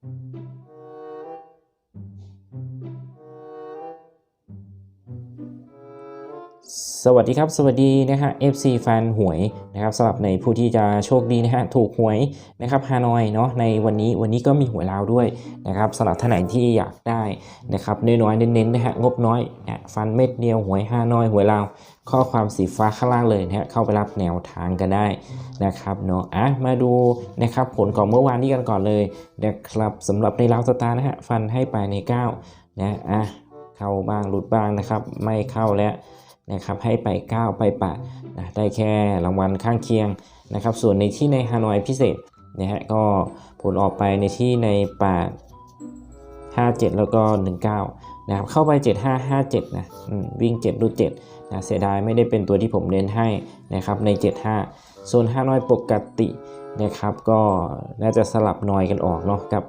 สวัสดีครับ สวัสดีนะฮะ FC แฟนหวยนะครับสำหรับในผู้ที่จะโชคดีนะฮะถูกหวยนะครับฮานอยเนาะในวันนี้วันนี้ก็มีหวยลาวด้วยนะครับสำหรับท่านไหนที่อยากได้นะครับน้อยๆเน้นๆนะฮะงบน้อย ฟันเม็ดเดียวหวยฮานอยหวยลาวข้อความสีฟ้าข้างล่างเลยนะฮะเข้าไปรับแนวทางกันได้นะครับเนาะอะมาดูนะครับผลของเมื่อวานนี้กันก่อนเลยนะครับสำหรับในลาวสตาร์นะฮะฟันให้ไปใน9นะอะเข้าบ้างหลุดบ้างนะครับ ไม่เข้าแล้วนะครับให้ไป 9 ไปปะนะได้แค่รางวัลข้างเคียงนะครับ ส่วนในที่ในฮานอยพิเศษนะฮะก็ผลออกไปในที่ใน8 57 แล้วก็ 19 นะครับเข้าไป 7557นะวิ่ง 7 รูด7นะเสียดายไม่ได้เป็นตัวที่ผมเน้นให้นะครับใน 75 ส่วนฮานอยปกตินะครับก็น่าจะสลับนอยกันออกเนาะกับ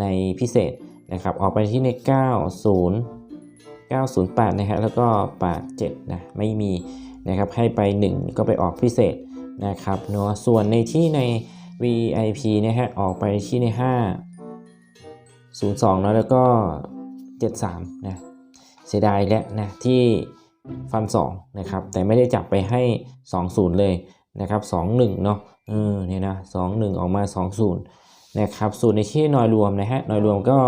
ในพิเศษนะครับออกไปที่ใน 90 908นะฮะแล้วก็ 87นะไม่มีนะครับให้ไป 1 ก็ไปออกพิเศษนะครับเนาะส่วนในที่ใน VIP นะฮะออกไปที่ใน 5 02นะแล้วก็ 73นะเสียดายแล้วนะที่ฟัน2นะครับแต่ไม่ได้จับไปให้ 20 เลยนะครับ21เนาะเออเนี่ยนะ21 ออกมา 20นะครับส่วนในที่นอยรวมนะฮะนอยรวมก็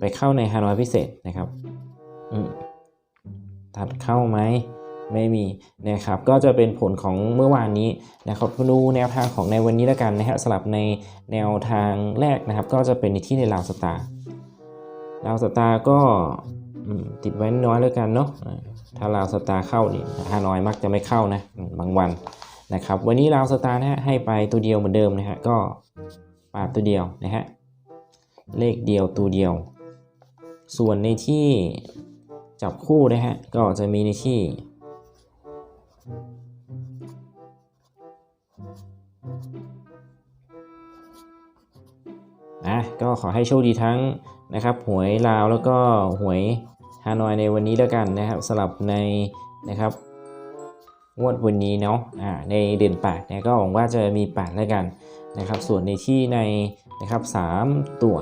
ไปเข้าในฮานอยพิเศษนะครับอืมตัดเข้าไหมไม่มีนะครับก็จะเป็นผลของเมื่อวานนี้นะครับมาดูแนวทางของในวันนี้แล้วกันนะฮะสลับในแนวทางแรกนะครับ ก็จะเป็นในที่ในลาวสตาร์ ลาวสตาร์ก็ติดไว้น้อยแล้วกันเนาะถ้าลาวสตาร์เข้านี่ฮาน้อยมักจะไม่เข้านะบางวันนะครับ วันนี้ลาวสตาร์นะฮะให้ไปตัวเดียวเหมือนเดิมนะฮะก็ปาดตัวเดียวนะฮะเลขเดียวตัวเดียว ส่วนในที่จับคู่นะฮะก็จะมีในที่นะก็ขอให้โชคดีทั้ง นะครับหวยลาวแล้วก็หวยฮานอยในวันนี้แล้วกันนะครับสลับในนะครับงวดวันนี้เนาะอ่าในเด่น8เนี่ยก็หวังว่าจะมี8แล้วกันนะครับ ส่วนในที่ในนะครับ3ตัว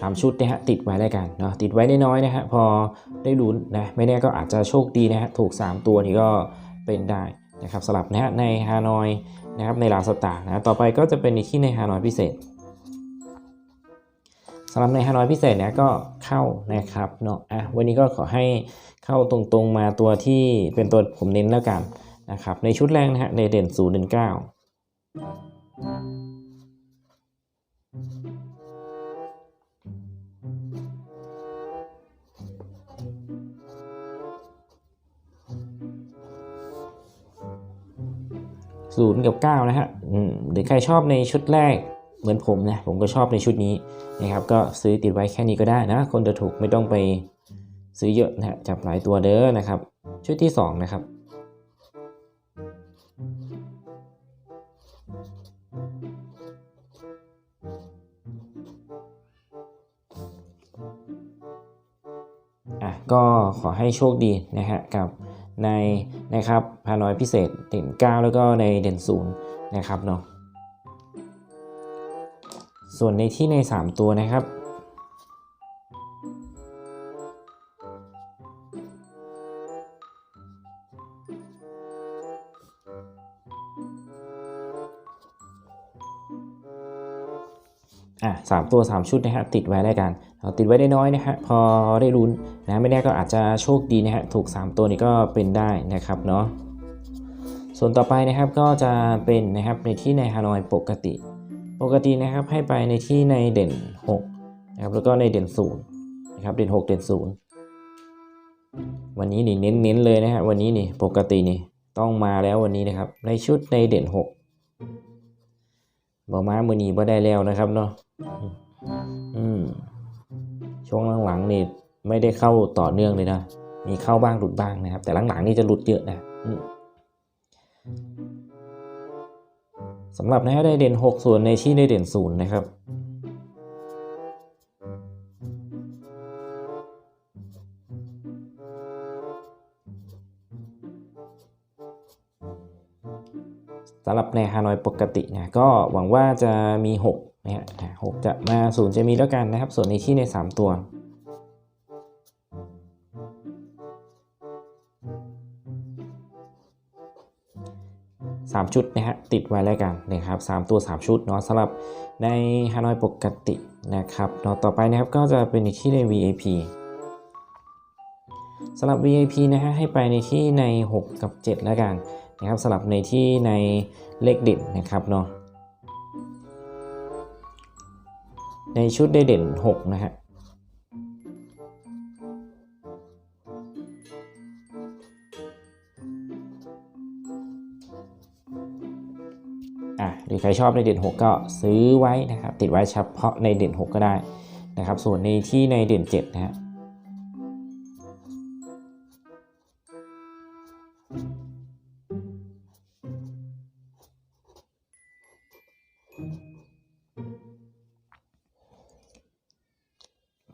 สามชุดนะฮะติดไว้แล้วกันเนาะติดไว้น้อยนะฮะพอได้ลุ้นนะไม่แน่ก็อาจจะโชคดีนะฮะถูก 3 ตัวนี้ก็เป็นได้ นะครับสลับนะฮะในฮานอยนะครับในลาวสตาร์นะต่อไปก็จะเป็นในที่ในฮานอยพิเศษสำหรับในฮานอยพิเศษเนี่ยก็เข้านะครับเนาะอะวันนี้ก็ขอให้เข้าตรงๆมาตัวที่เป็นตัวผมเน้นแล้วกันนะครับในชุดแรกนะฮะในเด่น0 1 9ศูน ย์กับ 9 นะฮะหรือใครชอบในชุดแรกเหมือนผมนะ ผมก็ชอบในชุดนี้นะครับ ก็ซื้อติดไว้แค่นี้ก็ได้นะ คนจะถูกไม่ต้องไปซื้อเยอะนะฮะจับหลายตัวเด้อนะครับ ชุดที่ 2 นะครับอะก็ขอให้โชคดีนะฮะกับ ในนะครับพานอยพิเศษเด่น 9 แล้วก็ในเด่น0นะครับเนาะส่วนในที่ใน 3 ตัวนะครับ อะสามตัว 3 ชุดนะฮะติดไว้ได้กันเอาติดไว้ได้น้อยนะฮะพอได้ลุ้นนะไม่แน่ก็อาจจะโชคดีนะฮะถูก 3 ตัวนี้ก็เป็นได้นะครับเนาะส่วนต่อไปนะครับก็จะเป็นนะครับในที่ในฮานอยปกติ ปกตินะครับให้ไปในที่ในเด่น6นะครับแล้วก็ในเด่น0นะครับเด่น 6 เด่น 0 วันนี้นี่เน้นๆเลยนะฮะวันนี้นี่ปกตินี่ต้องมาแล้ววันนี้นะครับในชุดในเด่น 6 บอกมามือนีบ่ได้แล้วนะครับเนาะอืมช่วงหลังๆนี่ไม่ได้เข้าต่อเนื่องเลยนะ มีเข้าบ้างหลุดบ้างนะครับ แต่หลังๆนี่จะหลุดเยอะนะสำหรับนะฮะได้เด่น 6 ส่วนในชี้ได้เด่น0นะครับ สำหรับในฮานอยปกตินะก็หวังว่าจะมี6นะฮะหกจะมาศูนย์จะมีแล้วกันนะครับ ส่วนในที่ใน 3 ตัว3ชุดนะฮะติดไว้แล้วกันนะครับ3ตัว3ชุดเนาะสำหรับในฮานอยปกตินะครับเนาะต่อไปนะครับก็จะเป็นในที่ใน VIP สำหรับ VIP นะฮะให้ไปในที่ใน 6 กับ 7 แล้วกัน นะครับสำหรับในที่ในเลขเด่นนะครับเนาะในชุดได้เด่น 6 นะฮะอะหรือใครชอบในเด่น 6 ก็ซื้อไว้นะครับ ติดไว้เฉพาะในเด่น 6 ก็ได้นะครับ ส่วนในที่ในเด่น 7 นะฮะ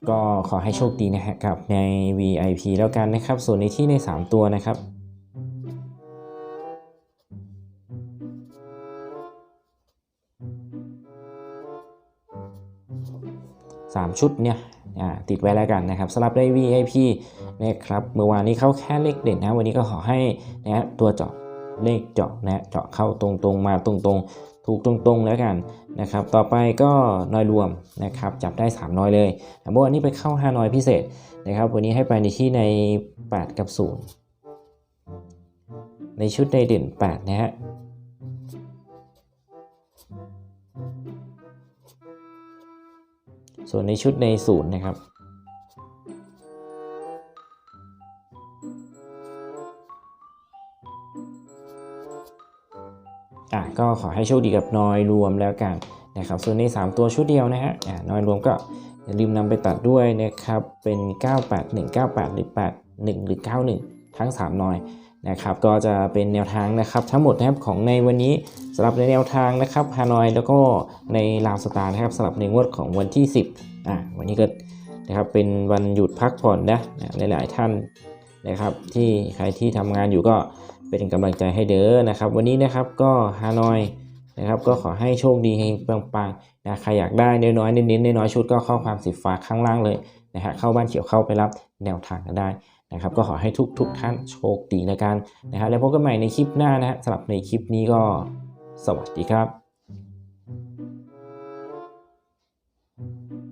ก็ขอให้โชคดีนะฮะกับใน VIP แล้วกันนะครับ ส่วนในที่ใน 3 ตัวนะครับ3ชุดเนี่ยติดไว้แล้วกันนะครับสำหรับใน VIP นะครับเมื่อวานนี้เข้าแค่เลขเด่นนะวันนี้ก็ขอให้นะฮะตัวเจาะเลขเจาะนะเจาะเข้าตรงๆมาตรงๆ ถูกตรงๆแล้วกันนะครับ ต่อไปก็น้อยรวมนะครับ จับได้ 3 น้อยเลยแต่เมื่อวานนี้ไปเข้า 5 น้อยพิเศษนะครับ วันนี้ให้ไปในที่ใน 8 กับ 0 ในชุดในเด่น 8 นะฮะส่วนในชุดในศูนย์นะครับ ก็ขอให้โชคดีกับน้อยรวมแล้วกันนะครับ ส่วนใน 3 ตัวชุดเดียวนะฮะน้อยรวมก็อย่าลืมนำไปตัดด้วยนะครับ เป็น 98 198 หรือ 81 หรือ 91 ทั้ง 3น้อยนะครับ ก็จะเป็นแนวทางนะครับทั้งหมดนะครับของในวันนี้สำหรับในแนวทางนะครับฮานอยแล้วก็ในลาวสตาร์นะครับสำหรับในงวดของวันที่ 10อะวันนี้ก็นะครับเป็นวันหยุดพักผ่อนนะหลาย ๆ ท่านนะครับที่ใครที่ทำงานอยู่ก็ เป็นกำลังใจให้เด้อนะครับ วันนี้นะครับก็ฮานอยนะครับ ก็ขอให้โชคดีให้ปังๆนะใครอยากได้น้อยๆเน้นๆน้อยๆชุดก็ข้อความสีฟ้าข้างล่างเลยนะฮะเข้าบ้านเขียวเข้าไปรับแนวทางกันได้นะครับ ก็ขอให้ทุกๆท่านโชคดีในกันนะฮะแล้วพบกันใหม่ในคลิปหน้านะฮะสำหรับในคลิปนี้ก็สวัสดีครับ